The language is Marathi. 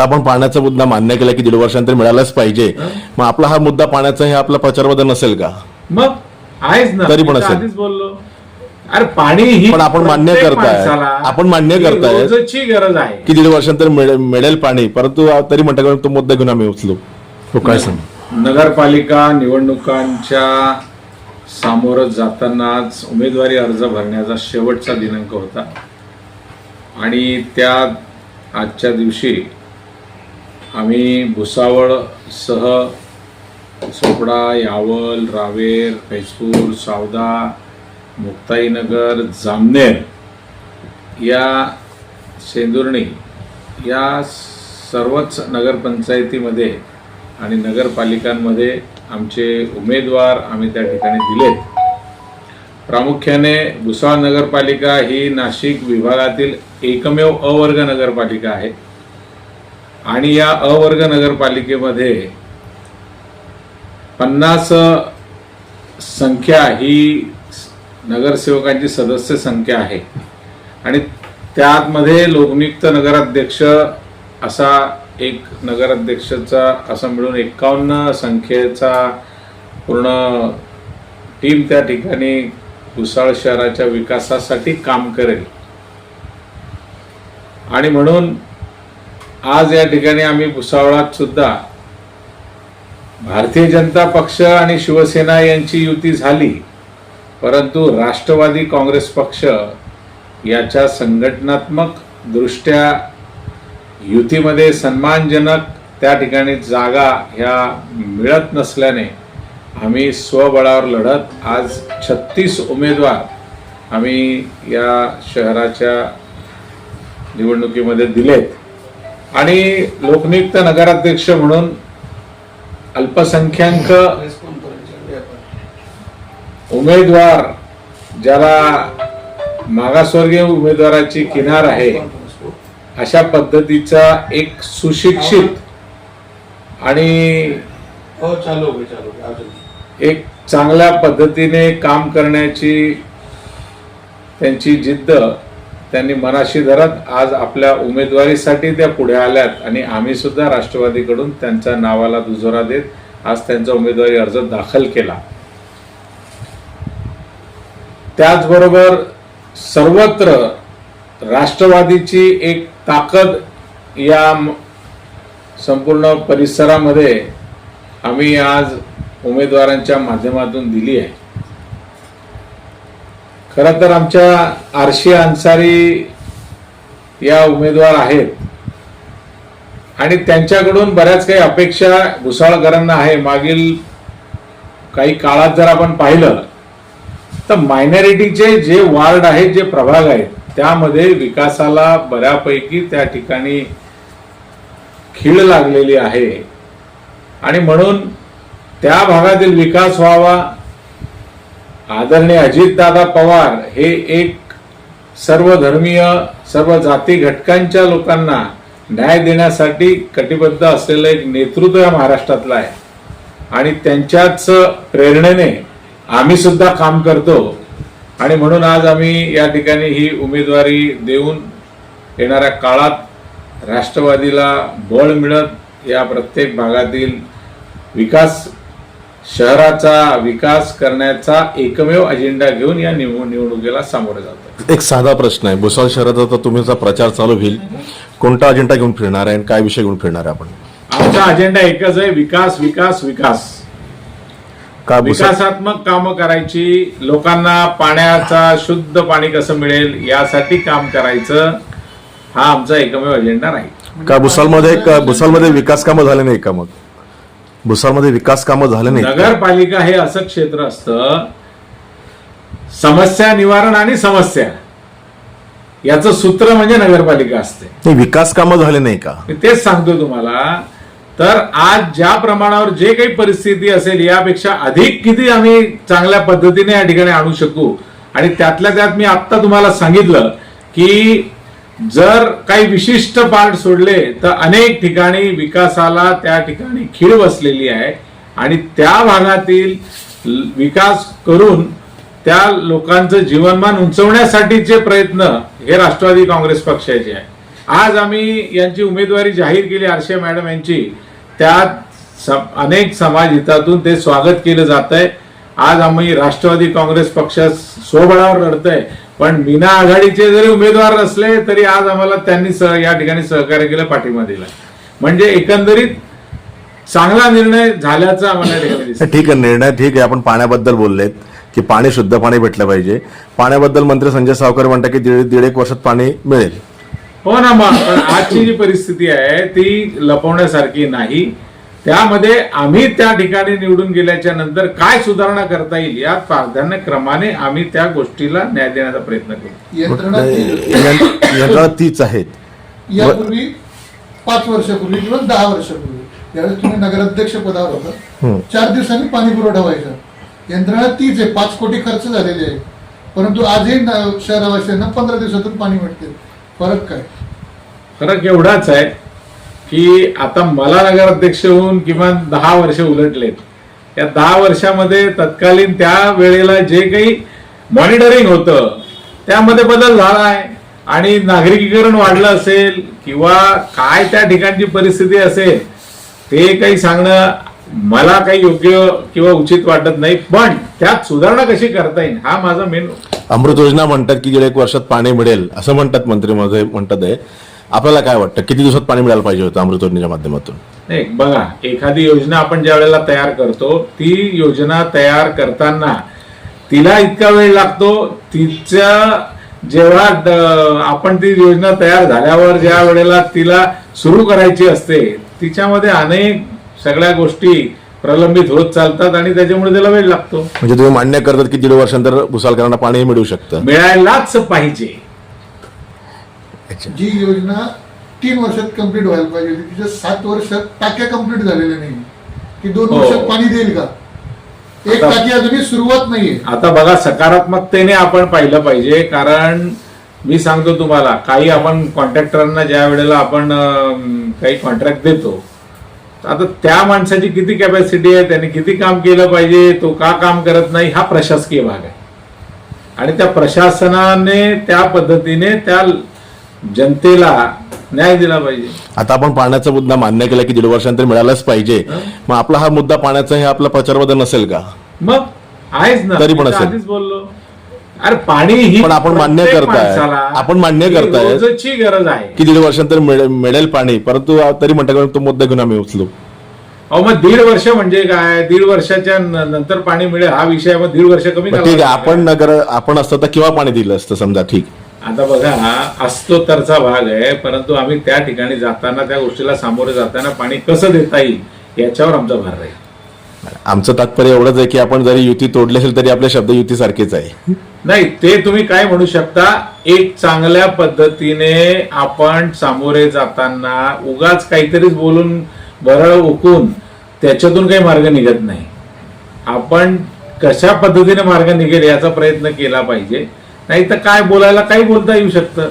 आता आपण पाण्याचा मुद्दा मान्य केला की दीड वर्षांतर मिळालाच पाहिजे. मग आपला हा मुद्दा पाण्याचा हे आपला प्रचारबद्दल नसेल का? मग आहेच ना. तरी पण असेल. बोललो. अरे पाणी ही पण आपण मान्य करताय. आपण मान्य करताय. गरज आहे. की दीड वर्षांतर मिळे- मिळेल पाणी. परंतु तरी म्हणता तो मुद्दा घेऊन आम्ही उचलू? तो काय सांग? नगरपालिका निवडणुकांच्या सामोरं जातानाच उमेदवारी अर्ज भरण्याचा शेवटचा दिनांक होता. आणि त्या आजच्या दिवशी आम्ही भुसावळ सह चोपडा यावल रावेर फैजपूर सावदा मुक्ताईनगर जामनेर या सेंदुर्णी या सर्वच नगरपंचायतीमध्ये आणि नगरपालिकांमध्ये आमचे उमेदवार आम्ही त्या ठिकाणी दिलेत. प्रामुख्याने भुसावळ नगरपालिका ही नाशिक विभागातील एकमेव अवर्ग नगरपालिका आहे. आणि या अवर्ग नगरपालिकेमध्ये पन्नास संख्या ही नगरसेवकांची सदस्य संख्या आहे. आणि त्यामध्ये लोकनियुक्त नगराध्यक्ष असा एक नगराध्यक्षाचा असा मिळून एकावन्न संख्येचा पूर्ण टीम त्या ठिकाणी भुसाळ शहराच्या विकासासाठी काम करेल. आणि म्हणून आज या ठिकाणी आम्ही भुसावळात सुद्धा भारतीय जनता पक्ष आणि शिवसेना यांची युती झाली परंतु राष्ट्रवादी काँग्रेस पक्ष याच्या संघटनात्मक दृष्ट्या युतीमध्ये सन्मानजनक त्या ठिकाणी जागा ह्या मिळत नसल्याने आम्ही स्वबळावर लढत आज छत्तीस उमेदवार आम्ही या शहराच्या निवडणुकीमध्ये दिलेत. आणि लोकनियुक्त नगराध्यक्ष म्हणून अल्पसंख्याक उमेदवार ज्याला मागासवर्गीय उमेदवाराची किनार आहे अशा पद्धतीचा एक सुशिक्षित आणि हो एक चांगल्या पद्धतीने काम करण्याची त्यांची जिद्द त्यांनी मनाशी धरत आज आपल्या उमेदवारीसाठी त्या पुढे आल्यात आणि आम्ही सुद्धा राष्ट्रवादीकडून त्यांच्या नावाला दुजोरा देत आज त्यांचा उमेदवारी अर्ज दाखल केला. त्याचबरोबर सर्वत्र राष्ट्रवादीची एक ताकद या संपूर्ण परिसरामध्ये आम्ही आज उमेदवारांच्या माध्यमातून दिली आहे. खरं तर आमच्या आरशी अन्सारी या उमेदवार आहेत. आणि त्यांच्याकडून बऱ्याच काही अपेक्षा घुसाळकरांना आहे. मागील काही काळात जर आपण पाहिलं तर मायनॉरिटीचे जे वार्ड आहेत जे प्रभाग आहेत त्यामध्ये विकासाला बऱ्यापैकी त्या ठिकाणी खीळ लागलेली आहे. आणि म्हणून त्या भागातील विकास व्हावा आदरणीय अजितदादा पवार हे एक सर्व धर्मीय सर्व जाती घटकांच्या लोकांना न्याय देण्यासाठी कटिबद्ध असलेलं एक नेतृत्व या महाराष्ट्रातलं आहे. आणि त्यांच्याच प्रेरणेने आम्ही सुद्धा काम करतो. आणि म्हणून आज आम्ही या ठिकाणी ही उमेदवारी देऊन येणाऱ्या काळात राष्ट्रवादीला बळ मिळत या प्रत्येक भागातील विकास शहराचा विकास करण्याचा एकमेव अजेंडा घेऊन या निवड निवडणुकीला सामोरे जातो एक साधा प्रश्न आहे. भुसावळ शहरात आता तुमचा प्रचार चालू होईल कोणता अजेंडा घेऊन फिरणार आहे आणि काय विषय घेऊन फिरणार आहे आपण? आमचा अजेंडा एकच आहे विकास विकास विकास. का विकासात्मक कामं करायची लोकांना पाण्याचा शुद्ध पाणी कसं मिळेल यासाठी काम करायचं हा आमचा एकमेव अजेंडा नाही. का भुसावळमध्ये का भुसावळमध्ये विकास कामं झाले नाही का मग? भुसावळमध्ये विकास कामं झाले नाही? नगरपालिका हे असं क्षेत्र असतं समस्या निवारण आणि समस्या. याचं सूत्र म्हणजे नगरपालिका असते. विकास कामं झाले नाही का? मी तेच सांगतो तुम्हाला. तर आज ज्या प्रमाणावर जे काही परिस्थिती असेल यापेक्षा अधिक किती आम्ही चांगल्या पद्धतीने या ठिकाणी आणू शकू? आणि त्यातल्या त्यात मी आत्ता तुम्हाला सांगितलं की जर काही विशिष्ट पार्ट सोडले तर अनेक ठिकाणी विकासाला त्या ठिकाणी खीळ बसलेली आहे. आणि त्या भागातील विकास करून त्या लोकांचं जीवनमान उंचवण्यासाठीचे प्रयत्न हे राष्ट्रवादी काँग्रेस पक्षाचे आहे. आज आम्ही यांची उमेदवारी जाहीर केली आरशे मॅडम यांची. त्यात अनेक समाज हितातून ते स्वागत केलं जात आहे आज आम्ही राष्ट्रवादी काँग्रेस पक्ष स्वबळावर लढतोय. पण मीना आघाडीचे जरी उमेदवार असले तरी आज आम्हाला त्यांनी सह या ठिकाणी सहकार्य केलं पाठिंबा दिला. म्हणजे एकंदरीत चांगला निर्णय झाल्याचं आम्हाला. ठीक आहे निर्णय ठीक आहे. आपण पाण्याबद्दल बोललेत की पाणी शुद्ध पाणी भेटलं पाहिजे. पाण्याबद्दल मंत्री संजय सावकर म्हणतात की दीड दीड एक वर्षात पाणी मिळेल. हो ना मग आजची जी परिस्थिती आहे ती लपवण्यासारखी नाही. त्यामध्ये आम्ही त्या ठिकाणी निवडून गेल्याच्यानंतर काय सुधारणा करता येईल या प्राधान्यक्रमाने आम्ही त्या गोष्टीला न्याय देण्याचा प्रयत्न करू. यंत्रणा ती- यं- यंत्रणा तीच आहेत. यापूर्वी पाच वर्षापूर्वी किंवा दहा वर्षापूर्वी ज्यावेळेस तुम्ही नगराध्यक्ष पदावर होता चार दिवसांनी पाणी पुरवठा व्हायचा. यंत्रणा तीच आहे पाच कोटी खर्च झालेले आहे परंतु आजही न- शहरवासियांना पंधरा दिवसातून पाणी मिळते फरक काय? फरक एवढाच आहे की आता मला नगराध्यक्ष होऊन किमान दहा वर्ष उलटलेत. या दहा वर्षामध्ये तत्कालीन त्या वेळेला जे काही मॉनिटरिंग होतं त्यामध्ये बदल झाला आहे. आणि नागरिकीकरण वाढलं असेल किंवा काय त्या ठिकाणची परिस्थिती असेल ते काही सांगणं मला काही योग्य किंवा उचित वाटत नाही. पण त्यात सुधारणा कशी करता येईल हा माझा मेन अमृत योजना म्हणतात की गेल्या एक वर्षात पाणी मिळेल असं म्हणतात मंत्री महोदय म्हणतात आहे. आपल्याला काय वाटतं? किती दिवसात पाणी मिळायला पाहिजे होतं अमृत योजनेच्या माध्यमातून? नाही बघा एखादी योजना आपण ज्या वेळेला तयार करतो ती योजना तयार करताना तिला इतका वेळ लागतो तिच्या जेव्हा आपण ती योजना तयार झाल्यावर ज्या वेळेला तिला सुरू करायची असते तिच्यामध्ये अनेक सगळ्या गोष्टी प्रलंबित होत चालतात आणि त्याच्यामुळे त्याला वेळ लागतो. म्हणजे तुम्ही मान्य करतात की दीड वर्षानंतर भुसालकरांना पाणी मिळू शकतं. मिळायलाच पाहिजे. जी योजना तीन वर्षात कंप्लीट व्हायला पाहिजे होती. तिच्या सात वर्षात टाक्या कंप्लीट झालेल्या नाही. की दोन हो. वर्षात पाणी देईल का? एक आता- टाकी अजूनही सुरुवात नाहीये. आता बघा सकारात्मकतेने आपण पाहिलं पाहिजे कारण मी सांगतो तुम्हाला काही आपण कॉन्ट्रॅक्टरांना ज्या वेळेला आपण अं, काही कॉन्ट्रॅक्ट देतो आता त्या माणसाची किती कॅपॅसिटी आहे त्याने किती काम केलं पाहिजे तो का काम करत नाही हा प्रशासकीय भाग आहे. आणि त्या प्रशासनाने त्या पद्धतीने त्या जनतेला न्याय दिला पाहिजे. आता आपण पाण्याचा मुद्दा मान्य केला की दीड वर्षानंतर मिळालाच पाहिजे. मग आपला हा मुद्दा पाण्याचा हे आपला प्रचारबद्दल नसेल का? मग आहेच ना. तरी पण मी तर असेल. आधीच बोललो. अरे पाणी ही पण आपण मान्य प्रत्येक करताय. माणसाला आपण मान्य ही करताय. रोजची गरज आहे. की दीड वर्षानंतर मिळे- मिळेल पाणी. परंतु तरी म्हणतात की तो मुद्दा घेऊन आम्ही उचलू? अहो मग दीड वर्ष म्हणजे काय? दीड वर्षाच्या न- नंतर पाणी मिळेल. हा विषय मग दीड वर्ष कमी ठीक आहे. आपण नगर आपण असतं तर केव्हा पाणी दिलं असतं समजा? ठीक? आता बघा असतो तरचा भाग आहे परंतु आम्ही त्या ठिकाणी जाताना त्या गोष्टीला सामोरे जाताना पाणी कसं देता येईल याच्यावर आमचा भार राहील. आमचं तात्पर्य एवढंच आहे की आपण जरी युती तोडली असेल तरी आपले शब्द युती सारखेच आहे. नाही ते तुम्ही काय म्हणू शकता एक चांगल्या पद्धतीने आपण सामोरे जाताना उगाच काहीतरीच बोलून बरळ ओकून त्याच्यातून काही मार्ग निघत नाही. आपण कशा पद्धतीने मार्ग निघेल याचा प्रयत्न केला पाहिजे. नाही तर काय बोलायला काही बोलता येऊ शकतं.